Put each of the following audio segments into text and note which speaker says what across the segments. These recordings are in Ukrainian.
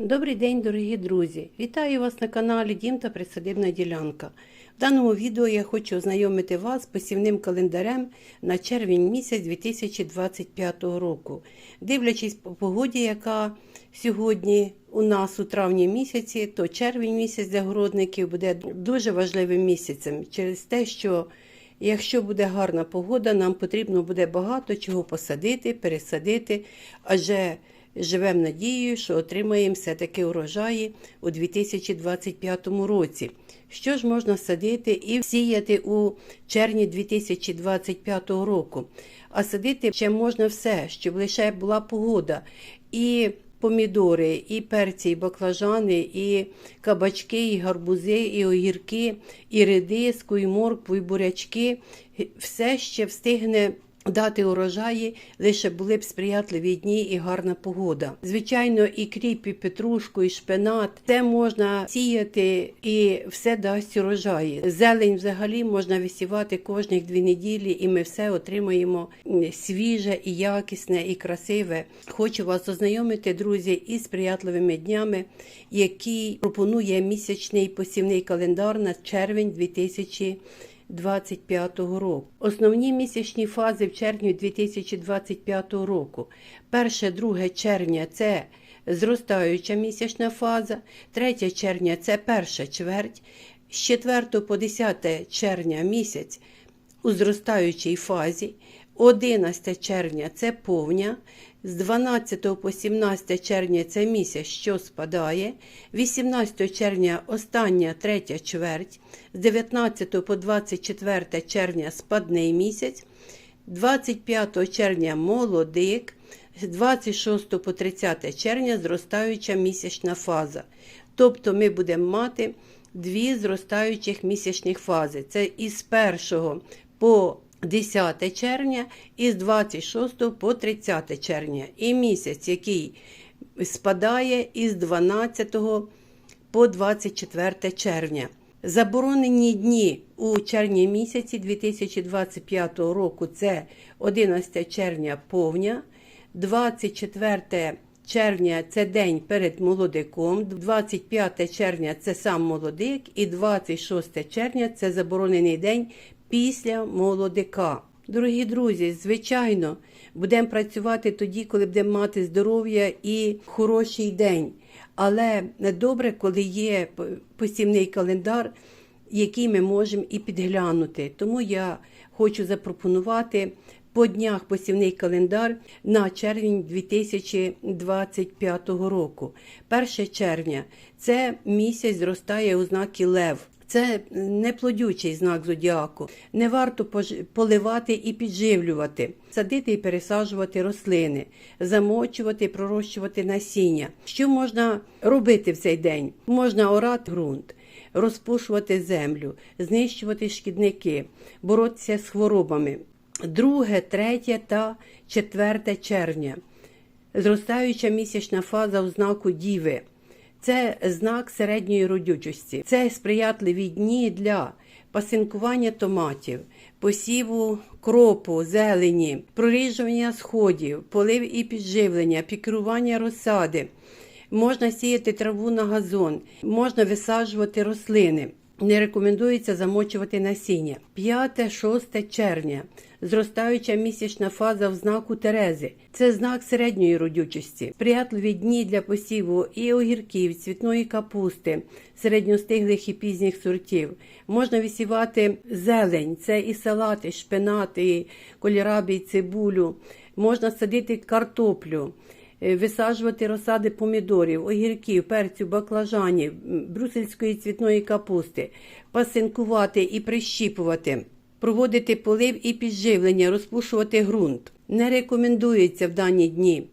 Speaker 1: Добрий день, дорогі друзі! Вітаю вас на каналі Дім та Присадибна ділянка. В даному відео я хочу ознайомити вас з посівним календарем на червень місяць 2025 року. Дивлячись по погоді, яка сьогодні у нас у травні місяці, то червень місяць для городників буде дуже важливим місяцем через те, що Якщо буде гарна погода, нам потрібно буде багато чого посадити, пересадити, адже живемо надією, що отримаємо все-таки урожаї у 2025 році. Що ж можна садити і сіяти у червні 2025 року? А садити ще можна все, щоб лише була погода. І помідори, і перці, і баклажани, і кабачки, і гарбузи, і огірки, і редиску, і моркву, і бурячки. Все ще встигне дати урожаї, лише були б сприятливі дні і гарна погода. Звичайно, і кріп, і петрушку, і шпинат. Це можна сіяти і все дасть урожаї. Зелень взагалі можна висівати кожних дві неділі, і ми все отримаємо свіже і якісне, і красиве. Хочу вас ознайомити, друзі, із сприятливими днями, які пропонує місячний посівний календар на червень 2000 2025 року. Основні місячні фази в червні 2025 року. 1-2 червня це зростаюча місячна фаза, 3 червня це перша чверть, з 4 по 10 червня місяць у зростаючій фазі, 11 червня це повня, з 12 по 17 червня це місяць, що спадає, 18 червня остання третя чверть, з 19 по 24 червня спадний місяць, 25 червня молодик, з 26 по 30 червня зростаюча місячна фаза. Тобто ми будемо мати дві зростаючих місячних фази. Це із 1 по 10 червня і з 26 по 30 червня. І місяць, який спадає із 12 по 24 червня. Заборонені дні у червні місяці 2025 року це 11 червня повня, 24 червня це день перед молодиком, 25 червня це сам молодик, і 26 червня це заборонений день після молодика. Дорогі друзі, звичайно, будемо працювати тоді, коли будемо мати здоров'я і хороший день. Але добре, коли є посівний календар, який ми можемо і підглянути. Тому я хочу запропонувати по днях посівний календар на червень 2025 року. 1 червня це місяць зростає у знаки Лев. Це неплодючий знак зодіаку. Не варто поливати і підживлювати, садити і пересаджувати рослини, замочувати, пророщувати насіння. Що можна робити в цей день? Можна орати ґрунт, розпушувати землю, знищувати шкідники, боротися з хворобами. 2, 3 та 4 червня. Зростаюча місячна фаза у знаку Діви. Це знак середньої родючості. Це сприятливі дні для пасинкування томатів, посіву кропу, зелені, проріжування сходів, полив і підживлення, пікрування розсади. Можна сіяти траву на газон, можна висаджувати рослини. Не рекомендується замочувати насіння. 5-6 червня. Зростаюча місячна фаза в знаку Терези. Це знак середньої родючості. Сприятливі дні для посіву і огірків, цвітної капусти, середньостиглих і пізніх сортів. Можна висівати зелень, це і салати, шпинати, і кольорабі, цибулю. Можна садити картоплю. Е, висаджувати розсади помідорів, огірків, перцю, баклажанів, брусельської цвітної капусти, пасинкувати і прищіпувати, проводити полив і підживлення, розпушувати ґрунт. Не рекомендується в дані дні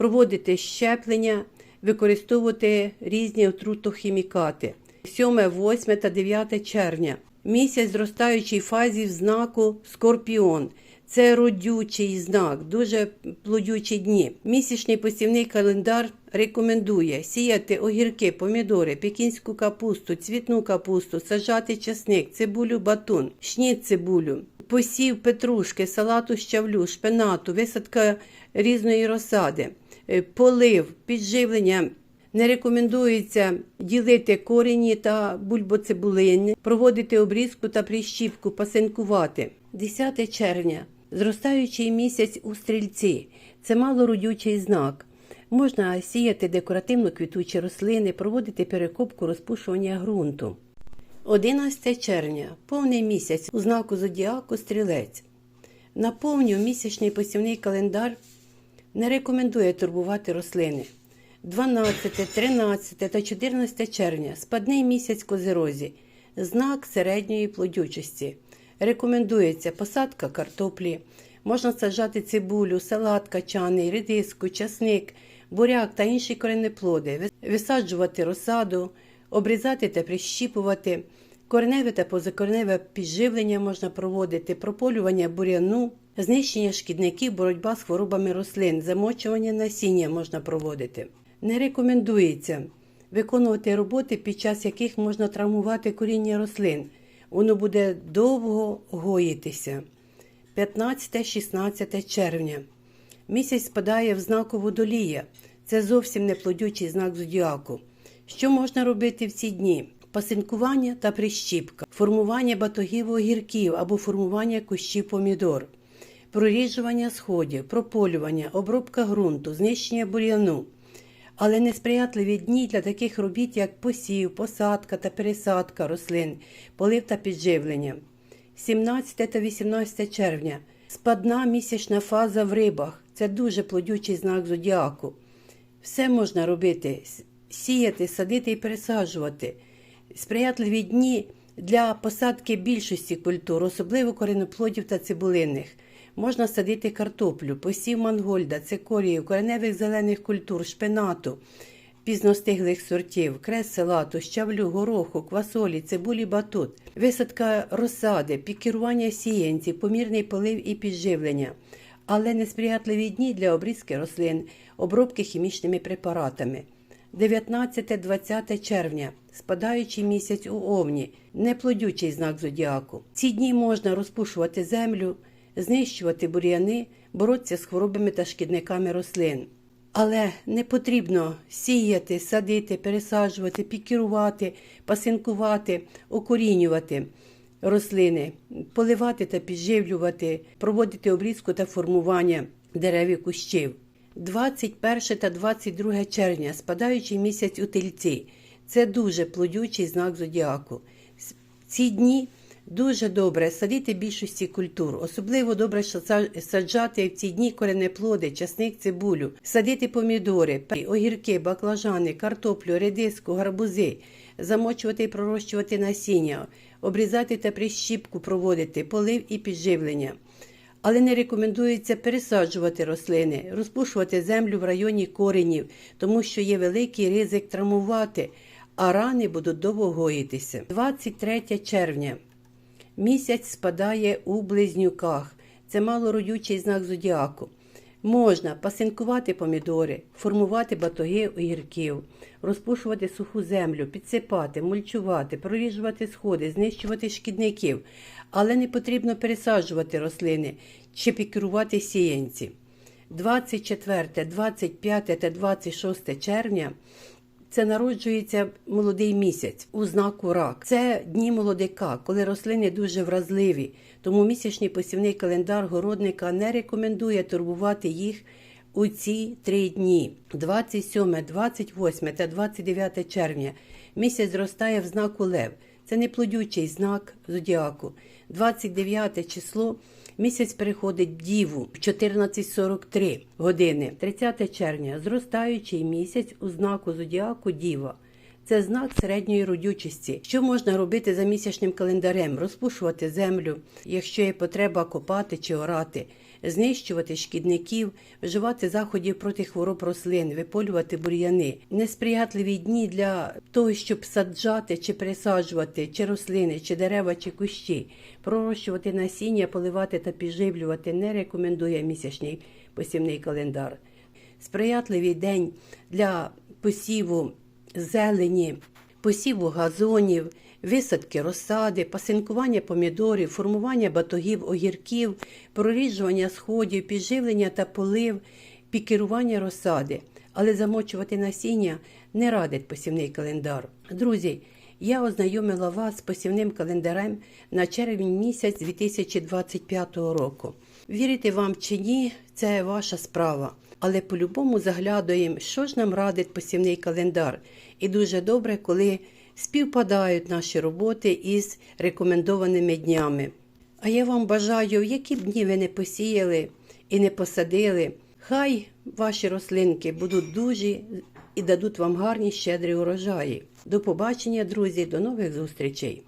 Speaker 1: проводити щеплення, використовувати різні отрутохімікати. 7, 8 та 9 червня. Місяць зростаючій фазі в знаку Скорпіон. Це родючий знак, дуже плодючі дні. Місячний посівний календар рекомендує сіяти огірки, помідори, пекінську капусту, цвітну капусту, сажати часник, цибулю, батун, шніт цибулю, посів петрушки, салату щавлю, шпинату, висадка різної розсади, е, полив, підживлення Не рекомендується ділити корені та бульбоцибулини, проводити обрізку та прищіпку, пасинкувати. 10 червня. Зростаючий місяць у стрільці. Це малородючий знак. Можна сіяти декоративно квітучі рослини, проводити перекопку розпушування ґрунту. 11 червня. Повний місяць у знаку зодіаку стрілець. Наповню місячний посівний календар не рекомендує турбувати рослини. 12, 13 та 14 червня спадний місяць козирозі, знак середньої плодючості. Рекомендується посадка картоплі, можна саджати цибулю, салат качаний, редиску, часник, буряк та інші коренеплоди, висаджувати розсаду, обрізати та прищіпувати. Кореневе та позакореневе підживлення можна проводити, прополювання буряну, знищення шкідників, боротьба з хворобами рослин, замочування насіння можна проводити. Не рекомендується виконувати роботи, під час яких можна травмувати коріння рослин. Воно буде довго гоїтися. 15-16 червня. Місяць спадає в знаку водолія. Це зовсім не плодючий знак зодіаку. Що можна робити в ці дні? Пасинкування та прищіпка, формування батогів огірків або формування кущів помідор, проріджування сходів, прополювання, обробка ґрунту, знищення бур'яну. Але несприятливі дні для таких робіт, як посів, посадка та пересадка рослин, полив та підживлення. 17 та 18 червня. Спадна місячна фаза в рибах. Це дуже плодючий знак зодіаку. Все можна робити: сіяти, садити і пересаджувати. Сприятливі дні для посадки більшості культур, особливо коренеплодів та цибулинних. Можна садити картоплю, посів мангольда, цикорію, кореневих зелених культур, шпинату, пізностиглих сортів, крес салату, щавлю, гороху, квасолі, цибулі, батут, висадка розсади, пікірування сіянців, помірний полив і підживлення. Але несприятливі дні для обрізки рослин, обробки хімічними препаратами. 19-20 червня, спадаючий місяць у Овні, неплодючий знак зодіаку. Ці дні можна розпушувати землю, знищувати бур'яни, боротися з хворобами та шкідниками рослин. Але не потрібно сіяти, садити, пересаджувати, пікірувати, пасинкувати, окорінювати рослини, поливати та підживлювати, проводити обрізку та формування дерев і кущів. 21 та 22 червня, спадаючий місяць у тельці. Це дуже плодючий знак зодіаку. Ці дні дуже добре садити більшості культур, особливо добре саджати в ці дні коренеплоди, часник, цибулю, садити помідори, огірки, баклажани, картоплю, редиску, гарбузи, замочувати і пророщувати насіння, обрізати та прищіпку проводити, полив і підживлення. Але не рекомендується пересаджувати рослини, розпушувати землю в районі коренів, тому що є великий ризик травмувати, а рани будуть довго гоїтися. 23 червня. Місяць спадає у близнюках. Це малородючий знак зодіаку. Можна пасинкувати помідори, формувати батоги огірків, розпушувати суху землю, підсипати, мульчувати, проріжувати сходи, знищувати шкідників, але не потрібно пересаджувати рослини чи пікірувати сіянці. 24, 25 та 26 червня це народжується молодий місяць у знаку рак. Це дні молодика, коли рослини дуже вразливі. Тому місячний посівний календар городника не рекомендує турбувати їх у ці три дні: 27, 28 та 29 червня. Місяць зростає в знаку Лев. Це неплодючий знак зодіаку. 29 число. Місяць переходить Діву в 14.43 години. 30 червня зростаючий місяць у знаку зодіаку Діва. Це знак середньої родючості. Що можна робити за місячним календарем? Розпушувати землю, якщо є потреба копати чи орати, знищувати шкідників, вживати заходів проти хвороб рослин, виполювати бур'яни. Несприятливі дні для того, щоб саджати чи пересаджувати чи рослини, чи дерева, чи кущі, пророщувати насіння, поливати та підживлювати не рекомендує місячний посівний календар. Сприятливий день для посіву зелені, посіву газонів, висадки розсади, пасинкування помідорів, формування батогів огірків, проріджування сходів, підживлення та полив, пікерування розсади. Але замочувати насіння не радить посівний календар. Друзі, я ознайомила вас з посівним календарем на червень місяць 2025 року. Вірите вам чи ні, це ваша справа. Але по-любому заглядуємо, що ж нам радить посівний календар. І дуже добре, коли співпадають наші роботи із рекомендованими днями. А я вам бажаю, які б дні ви не посіяли і не посадили, хай ваші рослинки будуть дужі і дадуть вам гарні щедрі урожаї. До побачення, друзі, до нових зустрічей!